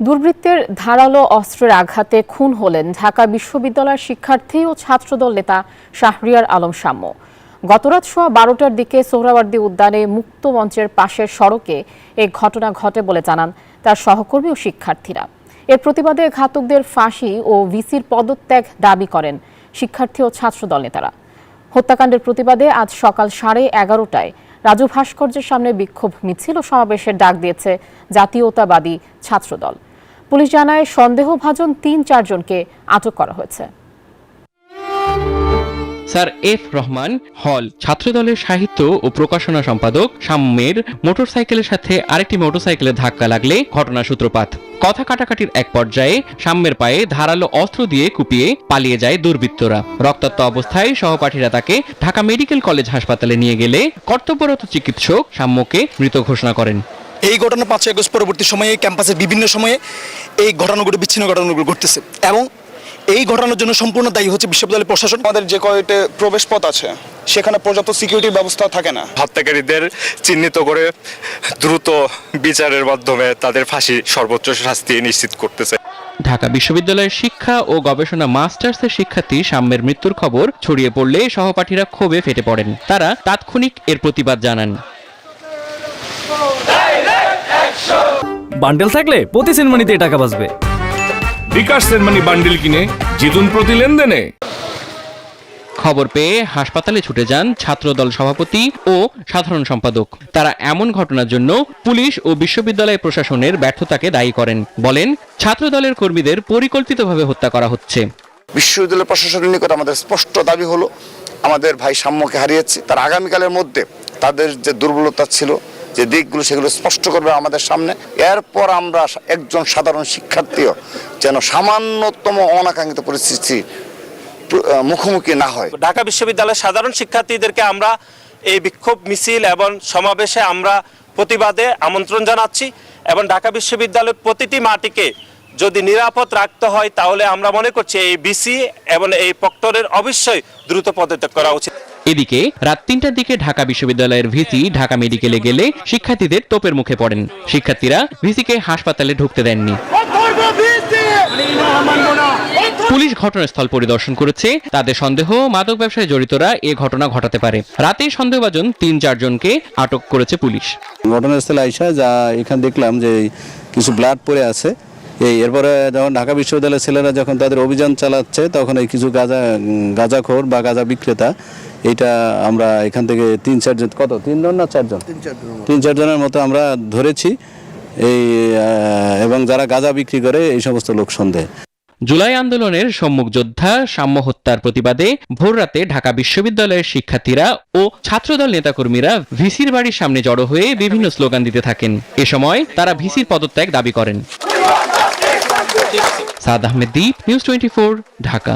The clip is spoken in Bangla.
দুর্বৃত্তের ধারালো অস্ত্রের আঘাতে খুন হলেন ঢাকা বিশ্ববিদ্যালয়ের শিক্ষার্থী ও ছাত্রদল নেতা শাহরিয়ার আলম সাম্য। গতরাত সোয়া বারোটার দিকে সোহরাওয়ার্দী উদ্যানে মুক্ত মঞ্চের পাশের সড়কে এই ঘটনা ঘটে বলে জানান তার সহকর্মী ও শিক্ষার্থীরা। এর প্রতিবাদে ঘাতকদের ফাঁসি ও ভিসির পদত্যাগ দাবি করেন শিক্ষার্থী ও ছাত্রদল নেতারা। হত্যাকাণ্ডের প্রতিবাদে আজ সকাল সাড়ে এগারোটায় রাজু ভাস্কর্যের সামনে বিক্ষোভ মিছিল ও সমাবেশের ডাক দিয়েছে জাতীয়তাবাদী ছাত্রদল। পুলিশ জানায় সন্দেহভাজন তিন চারজনকে আটক করা হয়েছে। স্যার এফ রহমান হল ছাত্রদলের সাহিত্য ও প্রকাশনা সম্পাদক। সাম্যের মোটরসাইকেলের সাথে আরেকটি মোটরসাইকেলের ধাক্কা লাগলে ঘটনা সূত্রপাত। কথা কাটাকাটির এক পর্যায়ে সাম্যের পায়ে ধারালো অস্ত্র দিয়ে কুপিয়ে পালিয়ে যায় দুর্বৃত্তরা। রক্তাক্ত অবস্থায় সহপাঠীরা তাকে ঢাকা মেডিকেল কলেজ হাসপাতালে নিয়ে গেলে কর্তব্যরত চিকিৎসক সাম্যকে মৃত ঘোষণা করেন। এই ঘটনা পাঁচই আগস্ট পরবর্তী সময়ে ক্যাম্পাসের বিভিন্ন সময়ে এই ঘটনাগুলো বিচ্ছিন্ন ঘটনাগুলো ঘটতেছে। এবং এই ঘটনার জন্য সম্পূর্ণ দায়ী হচ্ছে বিশ্ববিদ্যালয় প্রশাসন। আমাদের যে কয়টা প্রবেশ পথ আছে সেখানে পর্যাপ্ত সিকিউরিটির ব্যবস্থা থাকে না। হত্যাকারীদের চিহ্নিত করে দ্রুত বিচারের মাধ্যমে তাদের ফাঁসি সর্বোচ্চ শাস্তি নিশ্চিত করতেছে ঢাকা বিশ্ববিদ্যালয়ের শিক্ষা ও গবেষণা মাস্টার্সের শিক্ষার্থী সাম্যের মৃত্যুর খবর ছড়িয়ে পড়লে সহপাঠীরা ক্ষোভে ফেটে পড়েন। তারা তাৎক্ষণিক এর প্রতিবাদ জানান। বান্ডেল থাকলে প্রতি সেনমানিতে টাকা বাঁচবে। বিকাশ সেনমানি বান্ডিল কিনে জিতুন প্রতি লেনদেনে। খবর পেয়ে হাসপাতালে ছুটে যান ছাত্রদল সভাপতি ও সাধারণ সম্পাদক। তারা এমন ঘটনার জন্য পুলিশ ও বিশ্ববিদ্যালয় প্রশাসনের ব্যর্থতাকে দায়ী করেন। বলেন ছাত্রদলের কর্মীদের পরিকল্পিতভাবে হত্যা করা হচ্ছে। বিশ্ববিদ্যালয় প্রশাসনের নিকট আমাদের স্পষ্ট দাবি হলো আমাদের ভাই সাম্যকে হারিয়েছি। তার আগামীকালের মধ্যে তাদের যে দুর্বলতা ছিল যে দিকগুলো সেগুলো স্পষ্ট করবে আমাদের সামনে। এরপর আমরা একজন সাধারণ শিক্ষার্থীও যেন সামান্যতম অনাকাঙ্ক্ষিত পরিস্থিতি মুখোমুখি না হয়। ঢাকা বিশ্ববিদ্যালয়ের সাধারণ শিক্ষার্থীদেরকে আমরা এই বিক্ষোভ মিছিল এবং সমাবেশে আমরা প্রতিবাদে আমন্ত্রণ জানাচ্ছি এবং ঢাকা বিশ্ববিদ্যালয়ের প্রতিটি মাটিকে যদি নিরাপদ রাখতে হয়, তাহলে আমরা মনে করছি এই বিসি এবং এই প্রক্টরের অবশ্যই দ্রুত পদত্যাগ করা উচিত। এদিকে রাত তিনটার দিকে ঢাকা বিশ্ববিদ্যালয়ের ভিসি ঢাকা মেডিকেলে গেলে শিক্ষার্থীদের তোপের মুখে পড়েন। শিক্ষার্থীরা ভিসিকে হাসপাতালে ঢুকতে দেননি। পুলিশ ঘটনাস্থল পরিদর্শন করেছে। তাদের সন্দেহ, মাদক ব্যবসায় জড়িতরা এ ঘটনা ঘটাতে পারে। রাতে সন্দেহভাজন তিন চারজনকে আটক করেছে পুলিশ। ঘটনাস্থলে আইসা যা এখানে দেখলাম যে কিছু ব্লাড পড়ে আছে। এই এরপরে যখন ঢাকা বিশ্ববিদ্যালয়ের ছেলেরা যখন তাদের অভিযান চালাচ্ছে তখন এই কিছু গাঁজা গাঁজাখোর বা গাঁজা বিক্রেতা এটা আমরা এখান থেকে তিন চারজন কত? তিনজন না চারজন তিন চারজনের মতো। আমরা ধরেছি। এই এবং যারা গাঁজা বিক্রি করে এই সমস্ত লোক সন্দেহ জুলাই আন্দোলনের সম্মুখ যোদ্ধা সাম্য হত্যার প্রতিবাদে ভোররাতে ঢাকা বিশ্ববিদ্যালয়ের শিক্ষার্থীরা ও ছাত্রদল নেতাকর্মীরা ভিসির বাড়ির সামনে জড়ো হয়ে বিভিন্ন স্লোগান দিতে থাকেন। এ সময় তারা ভিসির পদত্যাগ দাবি করেন। সাদ আহমেদ দ্বীপ নিউজ টোয়েন্টি ঢাকা